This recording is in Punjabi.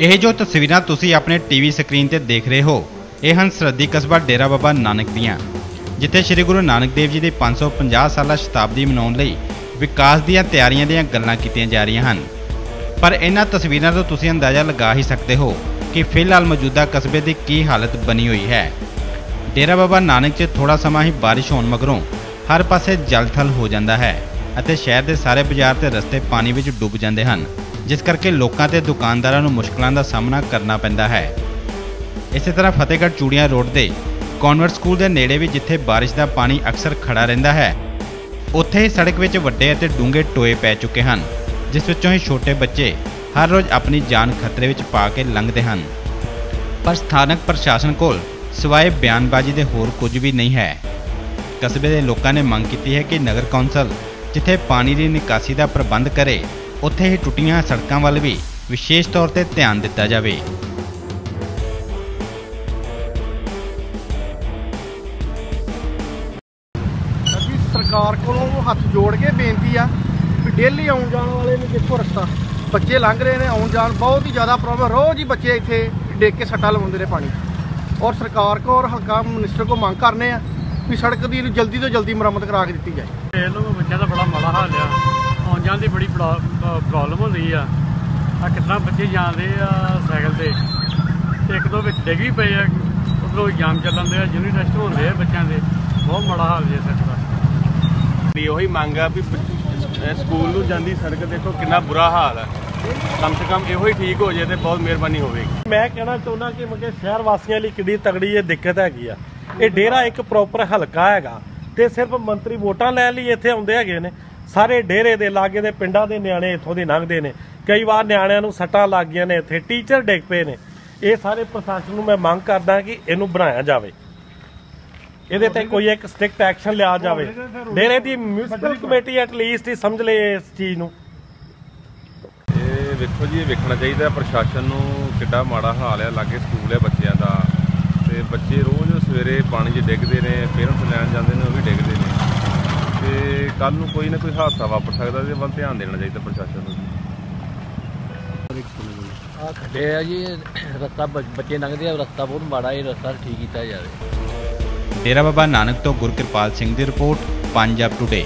ਇਹ ਜੋ ਤਸਵੀਰਾਂ ਤੁਸੀਂ ਆਪਣੇ ਟੀਵੀ ਸਕਰੀਨ ਤੇ ਦੇਖ ਰਹੇ ਹੋ, ਇਹ ਹਨ ਸਰਹੱਦੀ ਕਸਬਾ ਡੇਰਾ ਬਾਬਾ ਨਾਨਕ ਦੀਆਂ, ਜਿੱਥੇ ਸ੍ਰੀ ਗੁਰੂ ਨਾਨਕ ਦੇਵ ਜੀ ਦੀ 550 ਸਾਲਾ ਸ਼ਤਾਬਦੀ ਮਨਾਉਣ ਲਈ ਵਿਕਾਸ ਦੀਆਂ ਤਿਆਰੀਆਂ ਦੀਆਂ ਗੱਲਾਂ ਕੀਤੀਆਂ ਜਾ ਰਹੀਆਂ ਹਨ। ਪਰ ਇਹਨਾਂ ਤਸਵੀਰਾਂ ਤੋਂ ਤੁਸੀਂ ਅੰਦਾਜ਼ਾ ਲਗਾ ਹੀ ਸਕਦੇ ਹੋ ਕਿ ਫਿਲਹਾਲ ਮੌਜੂਦਾ ਕਸਬੇ ਦੀ ਕੀ ਹਾਲਤ ਬਣੀ ਹੋਈ ਹੈ। ਡੇਰਾ ਬਾਬਾ ਨਾਨਕ 'ਚ ਥੋੜਾ ਸਮਾਂ ਹੀ ਬਾਰਿਸ਼ ਹੋਣ ਮਗਰੋਂ ਹਰ ਪਾਸੇ ਜਲ-ਥਲ ਹੋ ਜਾਂਦਾ ਹੈ। ਅਤੇ ਸ਼ਹਿਰ ਦੇ ਸਾਰੇ ਬਾਜ਼ਾਰ ਤੇ ਰਸਤੇ ਪਾਣੀ ਵਿੱਚ ਡੁੱਬ ਜਾਂਦੇ ਹਨ, ਜਿਸ ਕਰਕੇ ਲੋਕਾਂ ਤੇ ਦੁਕਾਨਦਾਰਾਂ ਨੂੰ ਮੁਸ਼ਕਲਾਂ ਦਾ ਸਾਹਮਣਾ ਕਰਨਾ ਪੈਂਦਾ ਹੈ। ਇਸੇ ਤਰ੍ਹਾਂ ਫਤਿਹਗੜ੍ਹ ਚੂੜੀਆਂ ਰੋਡ ਦੇ ਕਨਵੈਂਟ ਸਕੂਲ ਦੇ ਨੇੜੇ ਵੀ ਜਿੱਥੇ ਬਾਰਿਸ਼ ਦਾ ਪਾਣੀ ਅਕਸਰ ਖੜਾ ਰਹਿੰਦਾ ਹੈ, ਉੱਥੇ ਹੀ ਸੜਕ ਵਿੱਚ ਵੱਡੇ ਅਤੇ ਡੂੰਘੇ ਟੋਏ ਪੈ ਚੁੱਕੇ ਹਨ, ਜਿਸ ਵਿੱਚੋਂ ਹੀ ਛੋਟੇ ਬੱਚੇ ਹਰ ਰੋਜ਼ ਆਪਣੀ ਜਾਨ ਖਤਰੇ ਵਿੱਚ ਪਾ ਕੇ ਲੰਘਦੇ ਹਨ। ਪਰ ਸਥਾਨਕ ਪ੍ਰਸ਼ਾਸਨ ਕੋਲ ਸਿਵਾਏ ਬਿਆਨਬਾਜ਼ੀ ਦੇ ਹੋਰ ਕੁਝ ਵੀ ਨਹੀਂ ਹੈ। ਕਸਬੇ ਦੇ ਲੋਕਾਂ ਨੇ ਮੰਗ ਕੀਤੀ ਹੈ ਕਿ ਨਗਰ ਕੌਂਸਲ ਜਿੱਥੇ ਪਾਣੀ ਦੀ ਨਿਕਾਸੀ ਦਾ ਪ੍ਰਬੰਧ ਕਰੇ, ਉੱਥੇ ਹੀ ਟੁੱਟੀਆਂ ਸੜਕਾਂ ਵੱਲ ਵੀ ਵਿਸ਼ੇਸ਼ ਤੌਰ ਤੇ ਧਿਆਨ ਦਿੱਤਾ ਜਾਵੇ। ਅਸੀਂ ਸਰਕਾਰ ਕੋਲੋਂ ਹੱਥ ਜੋੜ ਕੇ ਬੇਨਤੀ ਆ ਵੀ ਡੇਲੀ ਆਉਣ ਜਾਣ ਵਾਲੇ ਨੂੰ ਦੇਖੋ ਰਸਤਾ। ਬੱਚੇ ਲੰਘ ਰਹੇ ਨੇ, ਆਉਣ ਜਾਣ ਬਹੁਤ ਹੀ ਜ਼ਿਆਦਾ ਪ੍ਰੋਬਲਮ ਰੋਜ਼ ਹੀ ਬੱਚੇ ਇੱਥੇ ਡੇਕ ਕੇ ਸੱਟਾ ਲਵਾਉਂਦੇ ਨੇ ਪਾਣੀ। ਔਰ ਸਰਕਾਰ ਕੋ ਔਰ ਹਲਕਾ ਮਿਨਿਸਟਰ ਕੋ ਮੰਗ ਕਰਨੇ ਆ ਵੀ ਸੜਕ ਦੀ ਜਲਦੀ ਤੋਂ ਜਲਦੀ ਮੁਰੰਮਤ ਕਰਾ ਕੇ ਦਿੱਤੀ ਜਾਏ। ਇਹ ਲੋਕ ਬੱਚਿਆਂ ਦਾ ਬੜਾ ਮਾੜਾ ਹਾਲ ਆ। ਆਉਣ ਜਾਣ ਦੀ ਬੜੀ ਪ੍ਰੋਬਲਮ ਹੁੰਦੀ ਆ। ਆ ਕਿੰਨਾ ਬੱਚੇ ਜਾਂਦੇ ਆ ਸਾਈਕਲ ਤੇ। ਇੱਕ ਦੋ ਵਿੱਚ ਡਿੱਗ ਵੀ ਪਏ ਆ। ਉਧਰੋਂ ਜਾਮ ਚੱਲਣ ਦੇ ਆ ਯੂਨਿਟ ਟੈਸਟ ਹੁੰਦੇ ਆ ਬੱਚਿਆਂ ਦੇ। ਬਹੁਤ ਮਾੜਾ ਹਾਲ ਜੇ ਸੜਕ ਦਾ। ਦੀ ਉਹੀ ਮੰਗ ਆ ਵੀ ਸਕੂਲ ਨੂੰ ਜਾਂਦੀ ਸੜਕ ਦੇਖੋ ਕਿੰਨਾ ਬੁਰਾ ਹਾਲ ਹੈ ਕਮ ਸੇ ਕਮ ਇਹੋ ਹੀ ਠੀਕ ਹੋ ਜੇ ਤੇ ਬਹੁਤ ਮਿਹਰਬਾਨੀ ਹੋਵੇਗੀ। ਮੈਂ ਕਹਿਣਾ ਚਾਹੁੰਦਾ ਕਿ ਮਗੇ ਸ਼ਹਿਰ ਵਾਸੀਆਂ ਲਈ ਕਿੰਨੀ ਤਗੜੀ ਇਹ ਦਿੱਕਤ ਹੈਗੀ ਆ। ਇਹ ਡੇਰਾ ਇੱਕ ਪ੍ਰੋਪਰ ਹਲਕਾ ਹੈਗਾ। ਤੇ ਸਿਰਫ ਮੰਤਰੀ ਵੋਟਾਂ ਲੈਣ ਲਈ ਇੱਥੇ ਆਉਂਦੇ ਹੈਗੇ ਨੇ। ਸਾਰੇ ਡੇਰੇ ਦੇ, ਲਾਗੇ ਦੇ ਪਿੰਡਾਂ ਦੇ ਨਿਆਣੇ ਇੱਥੋਂ ਦੀ ਲੰਘਦੇ ਨੇ। ਕਈ ਵਾਰ ਨਿਆਣਿਆਂ ਨੂੰ ਸੱਟਾਂ ਲੱਗ ਗਈਆਂ ਨੇ ਇੱਥੇ। ਟੀਚਰ ਡਿੱਗ ਪਏ ਨੇ। ਇਹ ਸਾਰੇ ਪ੍ਰਸ਼ਾਸਨ ਨੂੰ ਮੈਂ ਮੰਗ ਕਰਦਾ ਕਿ ਇਹਨੂੰ ਬਣਾਇਆ ਜਾਵੇ। ਇਹਦੇ ਤੇ ਕੋਈ ਇੱਕ ਸਟ੍ਰਿਕਟ ਐਕਸ਼ਨ ਲਿਆ ਜਾਵੇ। ਡੇਰੇ ਦੀ ਮਿਊਨਿਸਪਲ ਕਮੇਟੀ ਐਟ ਲੀਸਟ ਹੀ ਸਮਝ ਲਏ ਇਸ ਚੀਜ਼ ਨੂੰ। ਇਹ ਵੇਖੋ ਜੀ, ਇਹ ਵੇਖਣਾ ਚਾਹੀਦਾ। ਪ੍ਰਸ਼ਾਸਨ ਨੂੰ ਕਿੱਡਾ ਮਾੜਾ ਹਾਲ ਹੈ ਲਾਗੇ ਸਕੂਲ ਹੈ ਬੱਚਿਆਂ ਦਾ। ਤੇ ਬੱਚੇ ਰੋਜ਼ ਸਵੇਰੇ ਪਾਣੀ 'ਚ ਡਿੱਗਦੇ ਨੇ ਪੇਰੈਂਟਸ ਲੈਣ ਜਾਂਦੇ ਨੇ ਉਹ ਵੀ ਡਿੱਗਦੇ ਨੇ। ਤੇ ਕੱਲ ਨੂੰ ਕੋਈ ਨਾ ਕੋਈ ਹਾਦਸਾ ਵਾਪਰ ਸਕਦਾ ਇਹਦੇ ਵੱਲ ਧਿਆਨ ਦੇਣਾ ਚਾਹੀਦਾ ਪ੍ਰਸ਼ਾਸਨ ਨੂੰ। ਆ ਖੱਡੇ ਆ ਜੀ ਰਸਤਾ ਬੱਚੇ ਲੰਘਦੇ ਆ ਰਸਤਾ ਬਹੁਤ ਮਾੜਾ ਇਹ ਰਸਤਾ ਠੀਕ ਕੀਤਾ ਜਾਵੇ। ਡੇਰਾ ਬਾਬਾ ਨਾਨਕ ਤੋਂ ਗੁਰਕਿਰਪਾਲ ਸਿੰਘ ਦੀ ਰਿਪੋਰਟ ਪੰਜਾਬ ਟੁਡੇ